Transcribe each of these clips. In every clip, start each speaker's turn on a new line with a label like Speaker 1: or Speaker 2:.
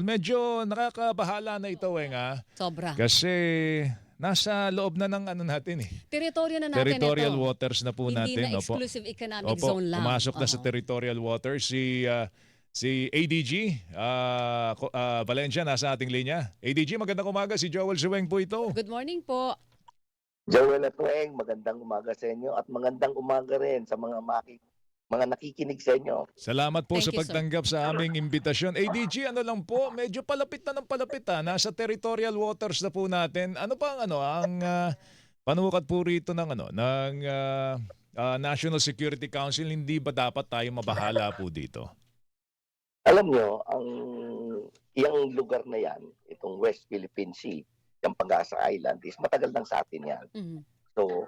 Speaker 1: Medyo nakakabahala na ito, Weng, ah.
Speaker 2: Sobra.
Speaker 1: Kasi nasa loob na ng ano natin eh.
Speaker 2: Teritoryo na natin
Speaker 1: Territorial
Speaker 2: ito.
Speaker 1: waters na po
Speaker 2: Hindi
Speaker 1: natin.
Speaker 2: na exclusive economic
Speaker 1: Opo,
Speaker 2: zone lang.
Speaker 1: pumasok na sa
Speaker 2: Oo.
Speaker 1: territorial waters si ah, si ADG ah, Ko- ah, Valencia nasa ating linya. ADG, magandang umaga. Si Joel Zuweng po ito.
Speaker 2: Good morning po.
Speaker 3: Joel at Weng, magandang umaga sa inyo at magandang umaga rin sa mga maki, mga nakikinig sa inyo.
Speaker 1: Salamat po
Speaker 2: Thank
Speaker 1: sa
Speaker 2: you, sir.
Speaker 1: pagtanggap sa aming imbitasyon. ADG, ano lang po, medyo palapit na ng palapit ha. Nasa territorial waters na po natin. Ano pa ang ano, ang ah, panukat po rito ng ano, ng ah, ah, National Security Council, hindi ba dapat tayo mabahala po dito?
Speaker 3: Alam nyo, ang iyang lugar na yan, itong West Philippine Sea, yung Pag-asa Island, is matagal lang sa atin yan.
Speaker 2: Mhm.
Speaker 3: So,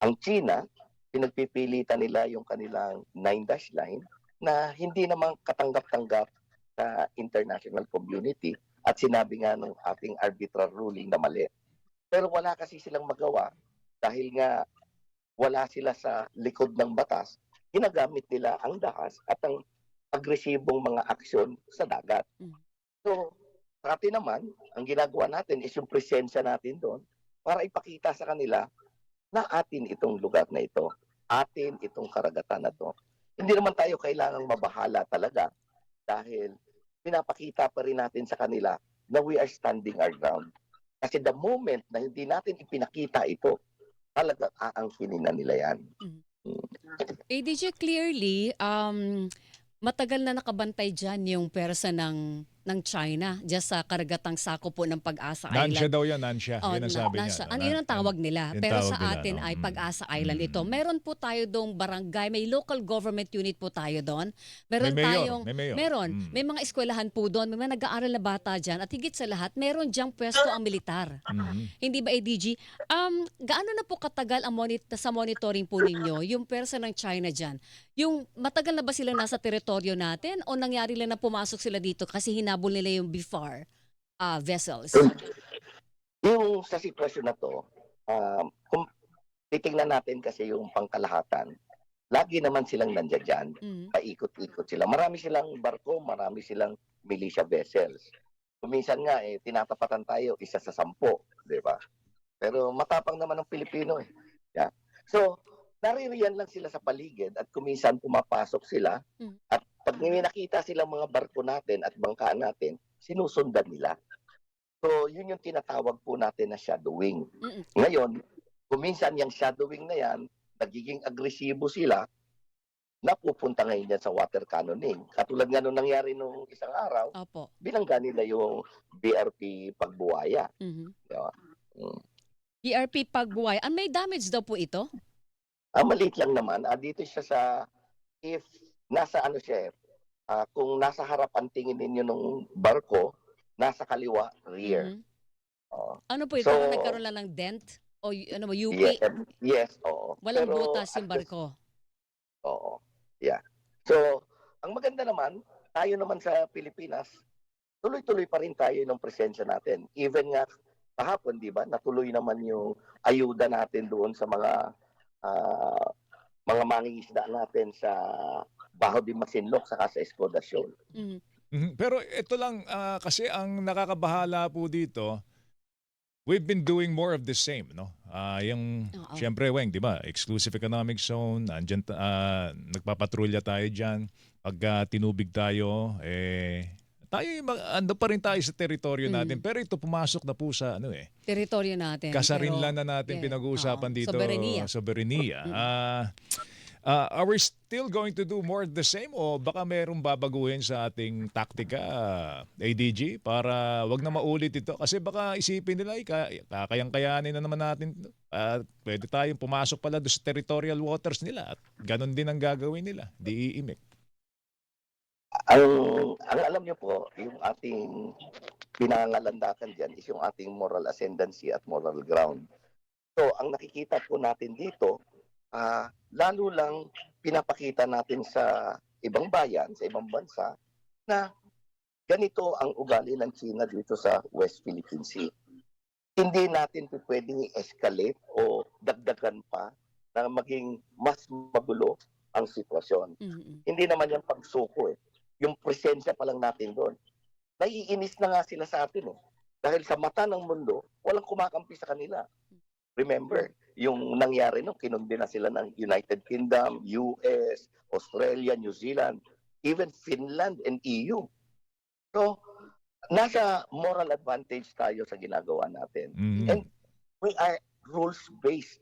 Speaker 3: ang China, pinagpipilitan nila yung kanilang nine dash line na hindi naman katanggap-tanggap sa international community at sinabi nga ng ating arbitral ruling na mali. Pero wala kasi silang magawa dahil nga wala sila sa likod ng batas, ginagamit nila ang dahas at ang agresibong mga aksyon sa dagat.
Speaker 2: Mm.
Speaker 3: So, sa atin naman, ang ginagawa natin is yung presensya natin doon para ipakita sa kanila na atin itong lugar na ito. Atin itong karagatan na to. Hindi naman tayo kailangang mabahala talaga dahil pinapakita pa rin natin sa kanila na we are standing our ground. Kasi the moment na hindi natin ipinakita ito, talagang aangkinin na nila yan.
Speaker 2: ADJ, clearly, um, matagal na nakabantay dyan yung persa ng ng China dyan sa karagatang sako po ng Pag-asa
Speaker 1: Nansya
Speaker 2: Island.
Speaker 1: daw yan, Nansya.
Speaker 2: Oh,
Speaker 1: yun ang sabi niya.
Speaker 2: Ano yun ang tawag nila?
Speaker 1: Yung
Speaker 2: Pero
Speaker 1: tawag
Speaker 2: sa
Speaker 1: nila,
Speaker 2: atin
Speaker 1: no?
Speaker 2: ay
Speaker 1: Mm.
Speaker 2: Pag-asa Island
Speaker 1: Mm.
Speaker 2: ito. Meron po tayo dong barangay, may local government unit po tayo doon. Meron
Speaker 1: may mayor,
Speaker 2: tayong
Speaker 1: may mayor.
Speaker 2: Meron.
Speaker 1: Mm.
Speaker 2: May mga eskwelahan po doon, may mga nag-aaral na bata dyan. At higit sa lahat, meron diyang pwesto ang militar.
Speaker 1: Mhm.
Speaker 2: Hindi ba, ADG? Um, gaano na po katagal ang monit sa monitoring po ninyo, yung persa ng China dyan? Yung matagal na ba sila nasa teritoryo natin o nangyari lang na pumasok sila dito kasi hinabol nila yung BFAR ah, vessels?
Speaker 3: Yung sa sitwasyon na to, um, kung titingnan natin kasi yung pangkalahatan, lagi naman silang nandiyan dyan,
Speaker 2: Mm.
Speaker 3: paikot-ikot sila. Marami silang barko, marami silang militia vessels. Kuminsan nga, eh, tinatapatan tayo isa sa sampo, di ba? Pero matapang naman ang Pilipino eh. Yeah. So, naririyan lang sila sa paligid at kuminsan pumapasok sila
Speaker 2: Mm.
Speaker 3: at pag may nakita silang mga barko natin at bangkaan natin, sinusundan nila. So, yun yung tinatawag po natin na shadowing.
Speaker 2: Mm-mm.
Speaker 3: Ngayon, kuminsan yung shadowing na yan, nagiging agresibo sila, napupunta ngayon yan sa water cannoning. Katulad nga nung nangyari nung isang araw,
Speaker 2: Opo.
Speaker 3: binangga nila yung BRP pagbuwaya.
Speaker 2: Mhm.
Speaker 3: Mm.
Speaker 2: ERP pagbuhay. Ang may damage daw po ito?
Speaker 3: Ah, maliit lang naman. Ah, dito siya sa, if nasa ano siya, eh, ah, kung nasa harap ang tingin ninyo ng barko, nasa kaliwa, rear.
Speaker 2: Mhm.
Speaker 3: Oo.
Speaker 2: Ano po ito?
Speaker 3: So-
Speaker 2: nagkaroon lang ng dent? O ano mo, UP?
Speaker 3: Yes, yes, oo.
Speaker 2: Walang
Speaker 3: Pero
Speaker 2: butas yung barko.
Speaker 3: Oo. Yeah. So, ang maganda naman, tayo naman sa Pilipinas, tuloy-tuloy pa rin tayo ng presensya natin. Even nga kahapon, di ba, natuloy naman yung ayuda natin doon sa mga ah, mga mangingisda natin sa Baho di Masinloc saka sa Escodasyon.
Speaker 2: Mhm.
Speaker 1: Mhm. Pero ito lang ah, kasi ang nakakabahala po dito, we've been doing more of the same, no? Ah, yung
Speaker 2: Oo.
Speaker 1: syempre, Weng, 'di ba? Exclusive economic zone, andyan ta- ah, nagpapatrolya tayo diyan. Pag ah, tinubig tayo, eh tayo yung ando pa rin tayo sa teritoryo
Speaker 2: Mm.
Speaker 1: natin. Pero ito pumasok na po sa ano eh.
Speaker 2: Teritoryo natin.
Speaker 1: Kasarinlan na natin
Speaker 2: yeah,
Speaker 1: pinag-uusapan
Speaker 2: oo.
Speaker 1: dito.
Speaker 2: Soberania.
Speaker 1: Soberania. Ah, ah, are we still going to do more of the same o baka merong babaguhin sa ating taktika, ADG, para wag na maulit ito? Kasi baka isipin nila, "Ay, ka- kakayang-kayanin na naman natin. At pwede tayong pumasok pala sa territorial waters nila at ganun din ang gagawin nila. Di iimik.
Speaker 3: Ang, ang alam niyo po, yung ating pinangalandakan diyan is yung ating moral ascendancy at moral ground. So, ang nakikita po natin dito, ah, lalo lang pinapakita natin sa ibang bayan, sa ibang bansa, na ganito ang ugali ng China dito sa West Philippine Sea. Hindi natin po pwedeng i-escalate o dagdagan pa na maging mas magulo ang sitwasyon
Speaker 2: Mhm.
Speaker 3: hindi naman yan pagsuko eh. Yung presensya pa lang natin doon. naiinis na nga sila sa atin. Eh. Dahil sa mata ng mundo, walang kumakampi sa kanila. Remember, yung nangyari no, kinundi na sila ng United Kingdom, US, Australia, New Zealand, even Finland and EU. So, nasa moral advantage tayo sa ginagawa natin.
Speaker 1: Mhm.
Speaker 3: And we are rules-based.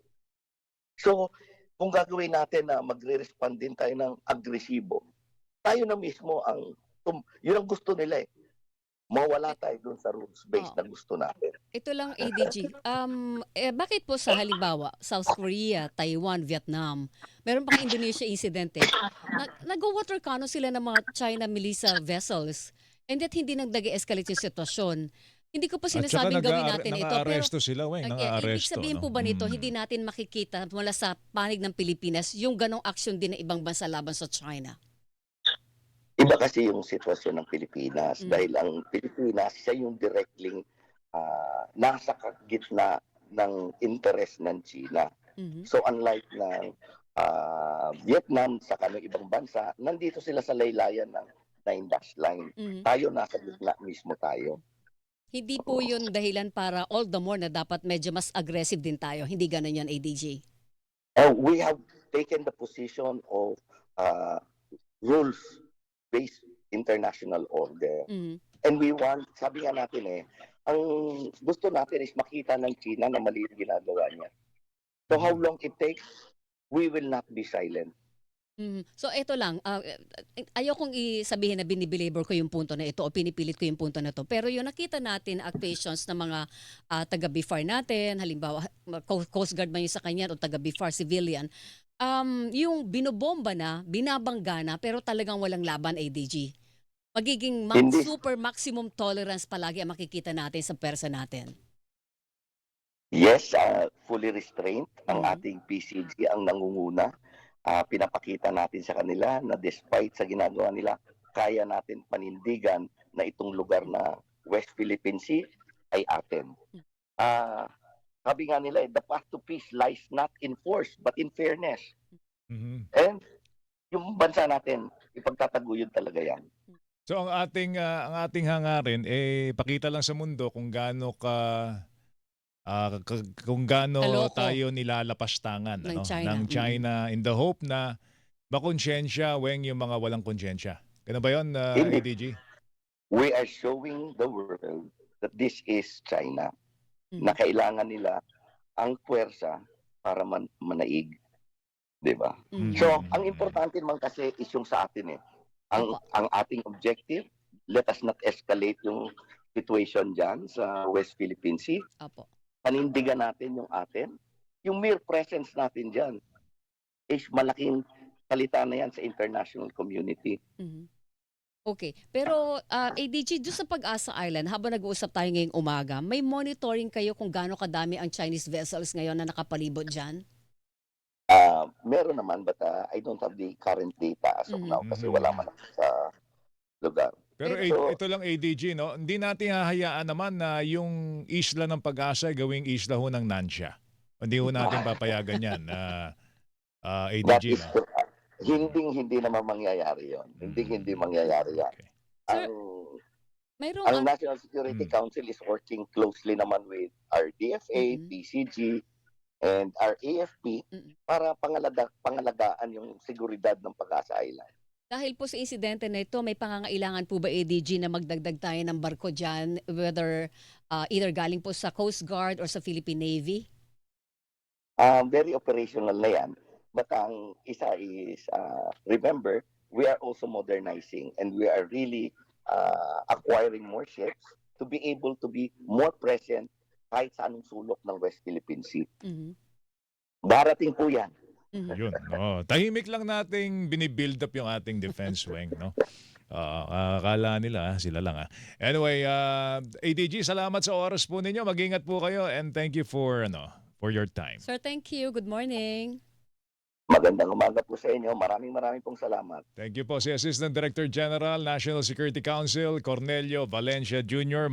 Speaker 3: So, kung gagawin natin na magre-respond din tayo ng agresibo, tayo na mismo ang, tum- yun ang gusto nila eh. Mawala tayo dun sa rules-based
Speaker 2: Oo.
Speaker 3: na gusto natin.
Speaker 2: Ito lang ADG. Um eh, bakit po sa halimbawa South Korea, Taiwan, Vietnam, meron pang Indonesia incident eh. Na, nag-water cannon sila ng mga China militia vessels and yet hindi nang escalate yung sitwasyon. Hindi ko pa
Speaker 1: saka
Speaker 2: sinasabing gawin natin ito pero
Speaker 1: sila, weng,
Speaker 2: eh,
Speaker 1: nang-aaresto.
Speaker 2: ibig sabihin
Speaker 1: no?
Speaker 2: po ba nito,
Speaker 1: Mm.
Speaker 2: hindi natin makikita mula sa panig ng Pilipinas yung ganong aksyon din ng ibang bansa laban sa China?
Speaker 3: Iba kasi yung sitwasyon ng Pilipinas
Speaker 2: Mm.
Speaker 3: dahil ang Pilipinas, siya yung directly ah, nasa gitna ng interest ng China.
Speaker 2: Mhm.
Speaker 3: So unlike ng ah, Vietnam sa kanong ibang bansa, nandito sila sa laylayan ng nine dash line.
Speaker 2: Mhm.
Speaker 3: Tayo nasa gitna mismo tayo.
Speaker 2: Hindi po yun dahilan para all the more na dapat medyo mas aggressive din tayo. Hindi ganun yan, ADG.
Speaker 3: Oh, we have taken the position of uh, rules-based international order.
Speaker 2: Mhm.
Speaker 3: And we want, sabi nga natin eh, ang gusto natin is makita ng China na mali yung ginagawa niya. So how long it takes, we will not be silent.
Speaker 2: Mhm. So ito lang, uh, ayokong isabihin na binibelabor ko yung punto na ito o pinipilit ko yung punto na ito. Pero yung nakita natin actions ng mga ah, taga-BIFAR natin, halimbawa Co- Coast Guard man yung sa kanya o taga-BIFAR civilian, um, yung binobomba na, binabangga na, pero talagang walang laban ADG. Magiging ma-
Speaker 3: Hindi.
Speaker 2: super maximum tolerance palagi ang makikita natin sa persa natin.
Speaker 3: Yes, uh, fully restrained ang
Speaker 2: Mhm.
Speaker 3: ating PCG ang nangunguna. Ah, pinapakita natin sa kanila na despite sa ginagawa nila, kaya natin panindigan na itong lugar na West Philippine Sea ay atin. Ah, sabi nga nila, eh, the path to peace lies not in force but in fairness.
Speaker 1: Mhm.
Speaker 3: And yung bansa natin, ipagtataguyod talaga yan.
Speaker 1: So ang ating ah, ang ating hangarin eh pakita lang sa mundo kung gaano ka ah, k- kung gaano
Speaker 2: Kaloko.
Speaker 1: tayo nilalapastangan
Speaker 2: Ng
Speaker 1: ano,
Speaker 2: China.
Speaker 1: ng. China in the hope na makonsyensya weng yung mga walang konsyensya. Ganun ba 'yon, uh,
Speaker 3: Hindi.
Speaker 1: ADG?
Speaker 3: We are showing the world that this is China.
Speaker 2: Mhm.
Speaker 3: Na kailangan nila ang puwersa para man- manaig. 'Di ba?
Speaker 2: Mhm.
Speaker 3: So, ang importante naman kasi is yung sa atin eh. Ang ang ating objective, let us not escalate yung situation diyan sa West Philippine Sea.
Speaker 2: Apo.
Speaker 3: Panindigan natin yung atin. Yung mere presence natin diyan is malaking salita na yan sa international community.
Speaker 2: Mhm. Okay. Pero ah, ADG, doon sa Pag-asa Island, habang nag-uusap tayo ngayong umaga, may monitoring kayo kung gaano kadami ang Chinese vessels ngayon na nakapalibot dyan?
Speaker 3: Ah, meron naman but ah, I don't have the current data as of
Speaker 2: Mhm.
Speaker 3: now kasi
Speaker 1: Mhm.
Speaker 3: wala man sa lugar.
Speaker 1: Pero eh, ito lang ADG no, hindi natin hahayaan naman na yung isla ng pag-asa ay gawing isla ho ng Nansha. Hindi ho natin papayagan 'yan. ah,
Speaker 3: That
Speaker 1: ADG
Speaker 3: is
Speaker 1: no.
Speaker 3: Hindi hindi naman mangyayari 'yon. Hindi
Speaker 1: Mm.
Speaker 3: hindi mangyayari 'yan.
Speaker 1: Okay.
Speaker 3: Ang
Speaker 2: Mayroong
Speaker 3: ang
Speaker 2: ang-
Speaker 3: National Security
Speaker 1: Mm.
Speaker 3: Council is working closely naman with our DFA,
Speaker 2: Mhm.
Speaker 3: PCG, and our AFP
Speaker 2: Mm.
Speaker 3: para pangalaga, pangalagaan yung seguridad ng Pag-asa Island.
Speaker 2: dahil po sa insidente na ito, may pangangailangan po ba ADG na magdagdag tayo ng barko dyan, whether ah, either galing po sa Coast Guard or sa Philippine Navy?
Speaker 3: Um, very operational na yan. But ang isa is, uh, remember, we are also modernizing and we are really uh, acquiring more ships to be able to be more present kahit sa anong sulok ng West Philippine Sea.
Speaker 2: Mhm.
Speaker 3: Darating po yan.
Speaker 2: Mhm.
Speaker 1: Yun. Oh, tahimik lang nating binibuild up yung ating defense wing, no? Ah, akala nila sila lang ah. Anyway, ah, ADG, salamat sa oras po ninyo. Mag-ingat po kayo and thank you for ano, for your time.
Speaker 2: Sir, thank you. Good morning.
Speaker 3: Magandang umaga po sa inyo. Maraming maraming pong salamat.
Speaker 1: Thank you po si Assistant Director General, National Security Council, Cornelio Valencia Jr.